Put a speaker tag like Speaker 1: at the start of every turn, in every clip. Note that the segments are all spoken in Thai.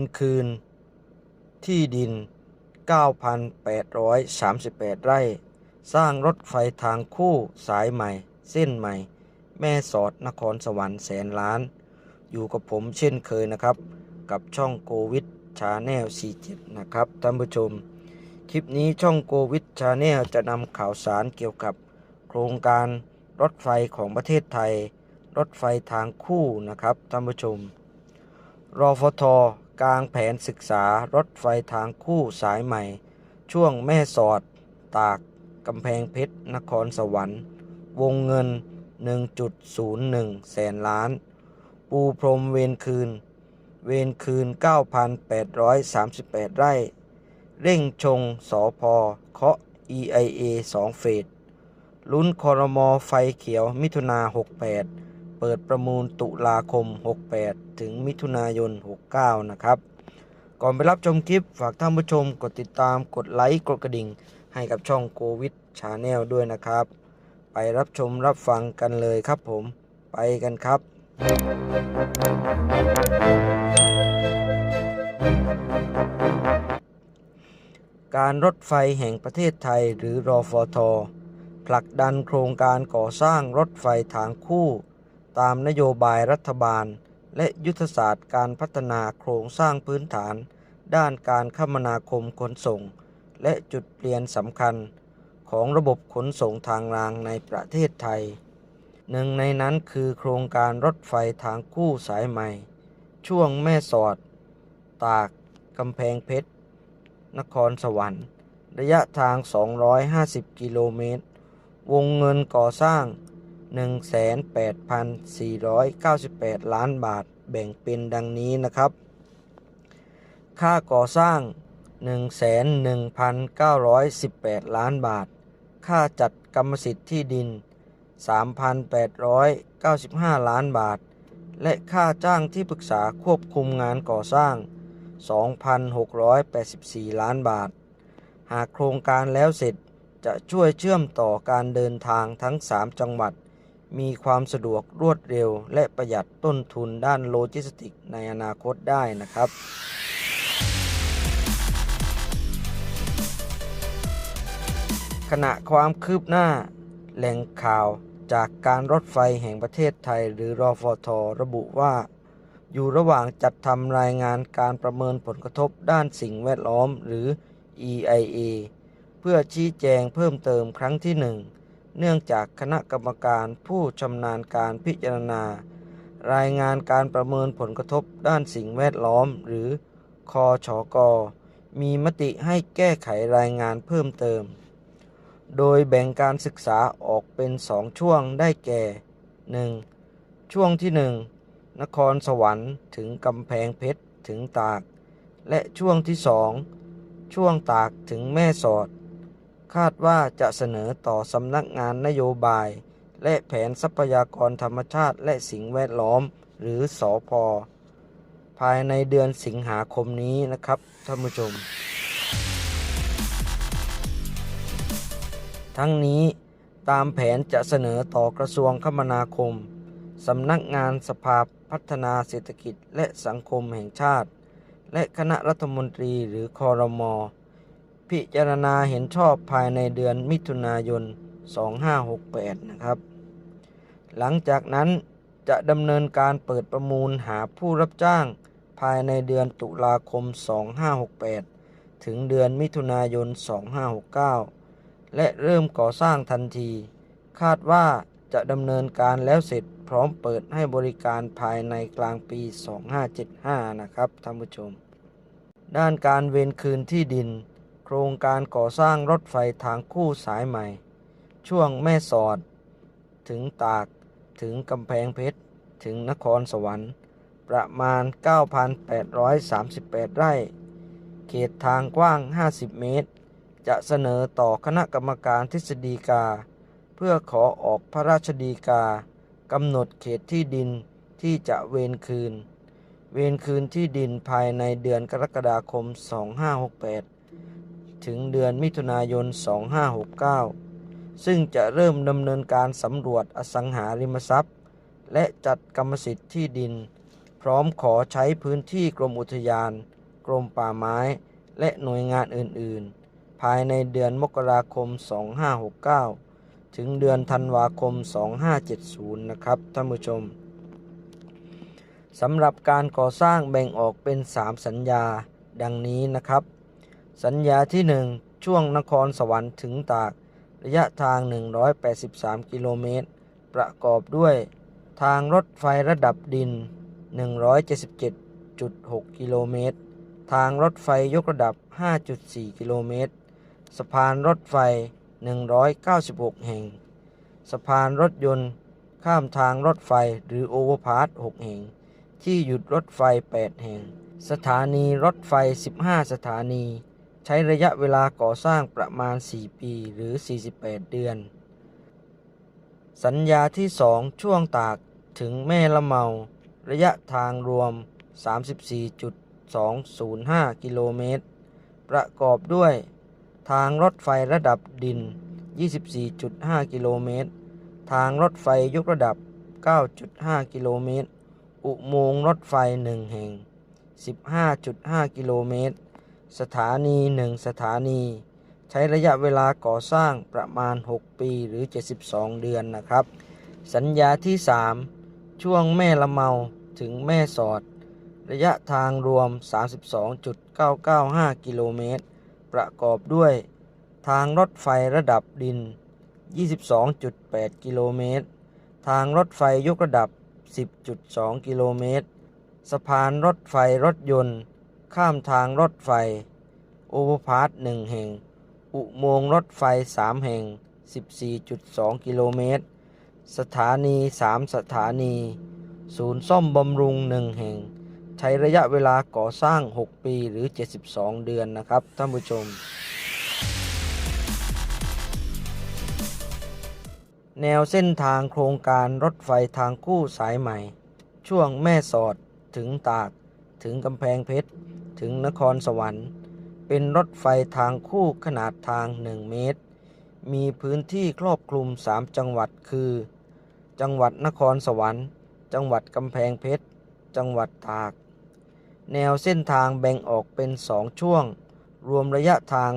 Speaker 1: รคืน ที่ดิน 9,838 ไร่ สร้างรถไฟทางคู่สายใหม่ เส้นใหม่ แม่สอดนครสวรรค์แสนล้าน อยู่กับผมเช่นเคยนะครับ กับช่องโกวิดชาแนล47 นะครับท่านผู้ชม คลิปนี้ช่องโกวิดชาแนลจะนำข่าวสารเกี่ยวกับ โครงการรถไฟของประเทศไทย รถไฟทางคู่นะครับท่านผู้ชมรอฟท กลางแผนศึกษารถไฟทางคู่สายใหม่ ช่วงแม่สอด ตาก กำแพงเพชร นครสวรรค์ วงเงิน 1.01 แสนล้าน ปูพรมเวรคืน เวรคืน 9,838 ไร่ เร่งชงสอพอเคาะ EIA 2 เฟสลุ้นคอรมอไฟเขียวมิถุนา 68 เปิดประมูลตุลาคม 68 ถึงมิถุนายน 69 นะครับ ก่อนไปรับชมคลิป ฝากท่านผู้ชมกดติดตามกดไลค์กดกระดิ่ง ให้กับช่องโควิดชาแนลด้วยนะครับ ไปรับชมรับฟังกันเลยครับผม ไปกันครับการรถไฟแห่งประเทศไทยหรือรอฟทผลักดันโครงการก่อสร้างรถไฟทางคู่ ตามนโยบายรัฐบาล และยุทธศาสตร์การพัฒนาโครงสร้างพื้นฐาน ด้านการคมนาคมขนส่ง และจุดเปลี่ยนสำคัญของระบบขนส่งทางรางในประเทศไทย หนึ่งในนั้นคือโครงการรถไฟทางคู่สายใหม่ ช่วงแม่สอด ตากกำแพงเพชร นครสวรรค์ ระยะทาง 250 กิโลเมตร วงเงินก่อสร้าง 18,498 ล้านบาท แบ่งเป็นดังนี้นะครับ ค่าก่อสร้าง11,918 ล้านบาท ค่าจัดกรรมสิทธิ์ที่ดิน 3,895 ล้านบาท และค่าจ้างที่ปรึกษาควบคุมงานก่อสร้าง 2,684 ล้านบาท หากโครงการแล้วเสร็จจะช่วยเชื่อมต่อการเดินทางทั้ง 3 จังหวัด มีความสะดวกรวดเร็ว และประหยัดต้นทุนด้านโลจิสติกส์ในอนาคตได้นะครับ ขณะความคืบหน้า แหล่งข่าวจากการรถไฟแห่งประเทศไทยหรือรอฟทระบุว่า อยู่ระหว่างจัดทำรายงานการประเมินผลกระทบด้านสิ่งแวดล้อมหรือ EIA เพื่อชี้แจงเพิ่มเติมครั้งที่หนึ่ง เนื่องจากคณะกรรมการผู้ชำนาญการพิจารณา รายงานการประเมินผลกระทบด้านสิ่งแวดล้อม หรือคอชอกมีมติให้แก้ไขรายงานเพิ่มเติม โดยแบ่งการศึกษาออกเป็นสองช่วงได้แก่ 1. ช่วงที่ 1 นครสวรรค์ถึงกำแพงเพชรถึงตาก และช่วงที่ 2 ช่วงตากถึงแม่สอด คาดว่าจะเสนอต่อสำนักงานนโยบาย และแผนทรัพยากรธรรมชาติและสิ่งแวดล้อม หรือสอพอภายในเดือนสิงหาคมนี้นะครับท่านผู้ชม ทั้งนี้ตามแผนจะเสนอต่อกระทรวงคมนาคมสำนักงานสภาพัฒนาเศรษฐกิจและสังคมแห่งชาติ และคณะรัฐมนตรีหรือคอรมอ พิจารณาเห็นชอบภายในเดือนมิถุนายน 2568 นะครับ หลังจากนั้นจะดำเนินการเปิดประมูลหาผู้รับจ้างภายในเดือนตุลาคม 2568 ถึงเดือนมิถุนายน 2569 และเริ่มก่อสร้างทันที คาดว่าจะดำเนินการแล้วเสร็จพร้อมเปิดให้บริการภายในกลางปี 2575 นะครับท่านผู้ชม ด้านการเวนคืนที่ดิน ครงการก่อสร้างรถไฟทางคู่สายใหม่ ช่วงแม่สอด ถึงตากถึงกำแพงเพชร ถึงนครสวรรค์ ประมาณ 9,838 ไร่ เขตทางกว้าง 50 เมตร จะเสนอต่อคณะกรรมการทฤษฎีกา เพื่อขอออกพระราชดีกากำหนดเขตที่ดินที่จะเวนคืน เวนคืนที่ดินภายในเดือนกรกฎาคม 2568 ถึงเดือนมิถุนายน 2569 ซึ่งจะเริ่มดำเนินการสำรวจอสังหาริมทรัพย์ และจัดกรรมสิทธิ์ที่ดิน พร้อมขอใช้พื้นที่กรมอุทยาน กรมป่าไม้ และหน่วยงานอื่น ๆ ภายในเดือนมกราคม 2569 ถึงเดือนธันวาคม 2570 นะครับท่านผู้ชมสำหรับการก่อสร้างแบ่งออกเป็น 3 สัญญาดังนี้นะครับ สัญญาที่ 1 ช่วงนครสวรรค์ถึงตาก ระยะทาง 183 กิโลเมตร ประกอบด้วย ทางรถไฟระดับดิน 177.6 กิโลเมตร ทางรถไฟยกระดับ 5.4 กิโลเมตร สะพานรถไฟ 196 แห่ง สะพานรถยนต์ข้ามทางรถไฟหรือโอเวอร์พาส6แห่ง ที่หยุดรถไฟ 8 แห่ง สถานีรถไฟ 15 สถานี ช้ระยะเวลาก่อสร้างประมาณ 4 ปีหรือ 48 เดือน สัญญาที่ 2 ช่วงตากถึงแม่ละเมา ระยะทางรวม 34.205 กิโลเมตร ประกอบด้วยทางรถไฟระดับดิน 24.5 กิโลเมตร ทางรถไฟยกระดับ 9.5 กิโลเมตร อุโมงค์รถไฟ 1 แห่ง 15.5 กิโลเมตร สถานี1สถานี ใช้ระยะเวลาก่อสร้างประมาณ 6 ปีหรือ 72 เดือนนะครับ สัญญาที่ 3 ช่วงแม่ละเมาถึงแม่สอด ระยะทางรวม 32.995 กิโลเมตร ประกอบด้วยทางรถไฟระดับดิน 22.8 กิโลเมตร ทางรถไฟยกระดับ 10.2 กิโลเมตร สะพานรถไฟรถยนต์ ข้ามทางรถไฟ โอเวอร์พาสหนึ่งแห่ง อุโมงค์รถไฟ3แห่ง 14.2 กิโลเมตร สถานี 3 สถานี ศูนย์ซ่อมบำรุง1แห่ง ใช้ระยะเวลาก่อสร้าง 6 ปีหรือ 72 เดือนนะครับท่านผู้ชม แนวเส้นทางโครงการรถไฟทางคู่สายใหม่ ช่วงแม่สอดถึงตาก ถึงกำแพงเพชร ถึงนครสวรรค์ เป็นรถไฟทางคู่ขนาดทาง 1 เมตร มีพื้นที่ครอบคลุม 3 จังหวัดคือ จังหวัดนครสวรรค์ จังหวัดกำแพงเพชร จังหวัดตาก แนวเส้นทางแบ่งออกเป็น 2 ช่วง รวมระยะทาง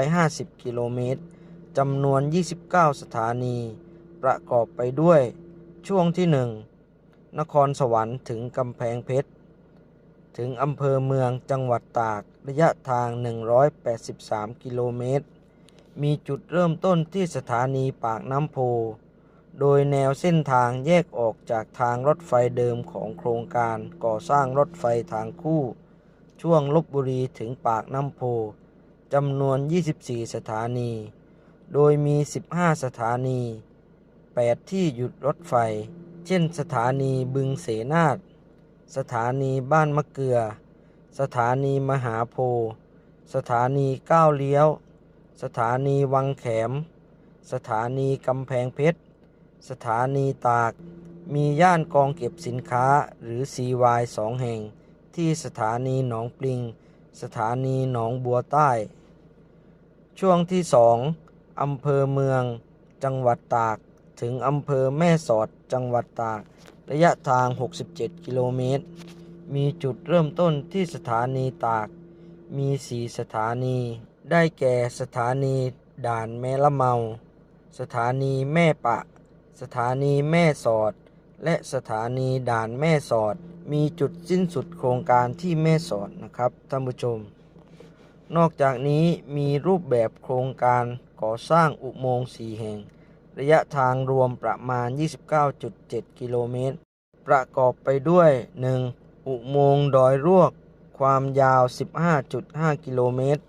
Speaker 1: 250 กิโลเมตรจำนวน 29 สถานี ประกอบไปด้วย ช่วงที่ 1 นครสวรรค์ถึงกำแพงเพชร ถึงอำเภอเมืองจังหวัดตากระยะทาง 183 กิโลเมตร มีจุดเริ่มต้นที่สถานีปากน้ำโพ โดยแนวเส้นทางแยกออกจากทางรถไฟเดิมของโครงการก่อสร้างรถไฟทางคู่ ช่วงลบบุรีถึงปากน้ำโพจำนวน 24 สถานี โดยมี 15 สถานี 8 ที่หยุดรถไฟ เช่นสถานีบึงเสนาท สถานีบ้านมะเกลือ สถานีมหาโพธิ์สถานีก้าวเลี้ยว สถานีวังแขม สถานีกำแพงเพชร สถานีตาก มีย่านกองเก็บสินค้าหรือ CY สองแห่ง ที่สถานีหนองปลิง สถานีหนองบัวใต้ ช่วงที่2อำเภอเมือง จังหวัดตาก ถึงอำเภอแม่สอด จังหวัดตาก ระยะทาง 67 กิโลเมตร มีจุดเริ่มต้นที่สถานีตาก มี 4 สถานี ได้แก่สถานีด่านแม่ละเมา สถานีแม่ปะ สถานีแม่สอด และสถานีด่านแม่สอด มีจุดสิ้นสุดโครงการที่แม่สอดนะครับท่านผู้ชม นอกจากนี้มีรูปแบบโครงการก่อสร้างอุโมงค์สีแห่ง ระยะทางรวมประมาณ 29.7 กิโลเมตร ประกอบไปด้วย 1. อุโมงค์ดอยรวก ความยาว 15.5 กิโลเมตร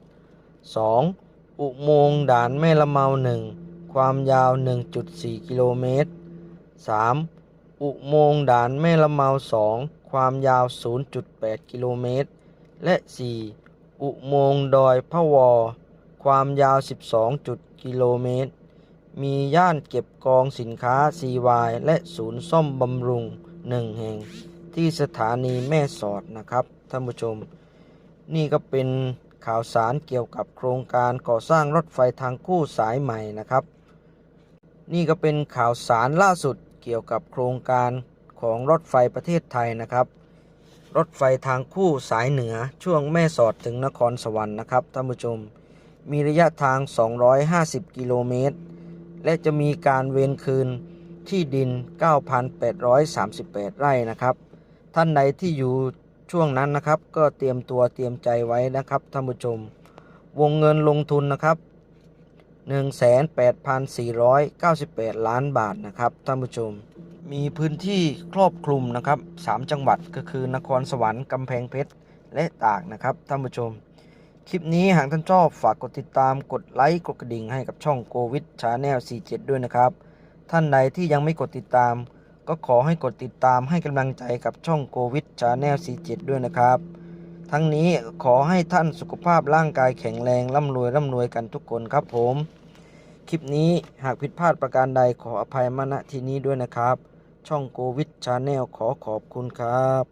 Speaker 1: 2. อุโมงค์ด่านแม่ละเมา1ความยาว 1.4 กิโลเมตร 3. อุโมงค์ด่านแม่ละเมา2ความยาว 0.8 กิโลเมตร และ 4. อุโมงค์ดอยพะวอ ความยาว 12จุดกิโลเมตร มีย่านเก็บกองสินค้า CY และศูนย์ซ่อมบำรุง1แห่ง ที่สถานีแม่สอดนะครับท่านผู้ชม นี่ก็เป็นข่าวสารเกี่ยวกับโครงการก่อสร้างรถไฟทางคู่สายใหม่นะครับ นี่ก็เป็นข่าวสารล่าสุดเกี่ยวกับโครงการของรถไฟประเทศไทยนะครับ รถไฟทางคู่สายเหนือช่วงแม่สอดถึงนครสวรรค์นะครับท่านผู้ชม มีระยะทาง 250 กิโลเมตร และจะมีการเวนคืนที่ดิน 9,838 ไร่นะครับ ท่านใดที่อยู่ช่วงนั้นนะครับ ก็เตรียมตัวเตรียมใจไว้นะครับท่านผู้ชม วงเงินลงทุนนะครับ 18,498 ล้านบาทนะครับท่านผู้ชม มีพื้นที่ครอบคลุมนะครับ 3 จังหวัดก็คือนครสวรรค์กำแพงเพชรและตากนะครับท่านผู้ชม คลิปนี้หากท่านชอบฝากกดติดตามกดไลค์กดกระดิ่งให้กับช่องโควิดชาแนล47 ด้วยนะครับ ท่านใดที่ยังไม่กดติดตาม ก็ขอให้กดติดตามให้กำลังใจกับช่องโควิดชาแนล47 ด้วยนะครับ ทั้งนี้ขอให้ท่านสุขภาพร่างกายแข็งแรงร่ำรวยร่ำรวยกันทุกคนครับผม คลิปนี้หากผิดพลาดประการใดขออภัยมาณที่นี้ด้วยนะครับ ช่องโควิดชาแนลขอขอบคุณครับ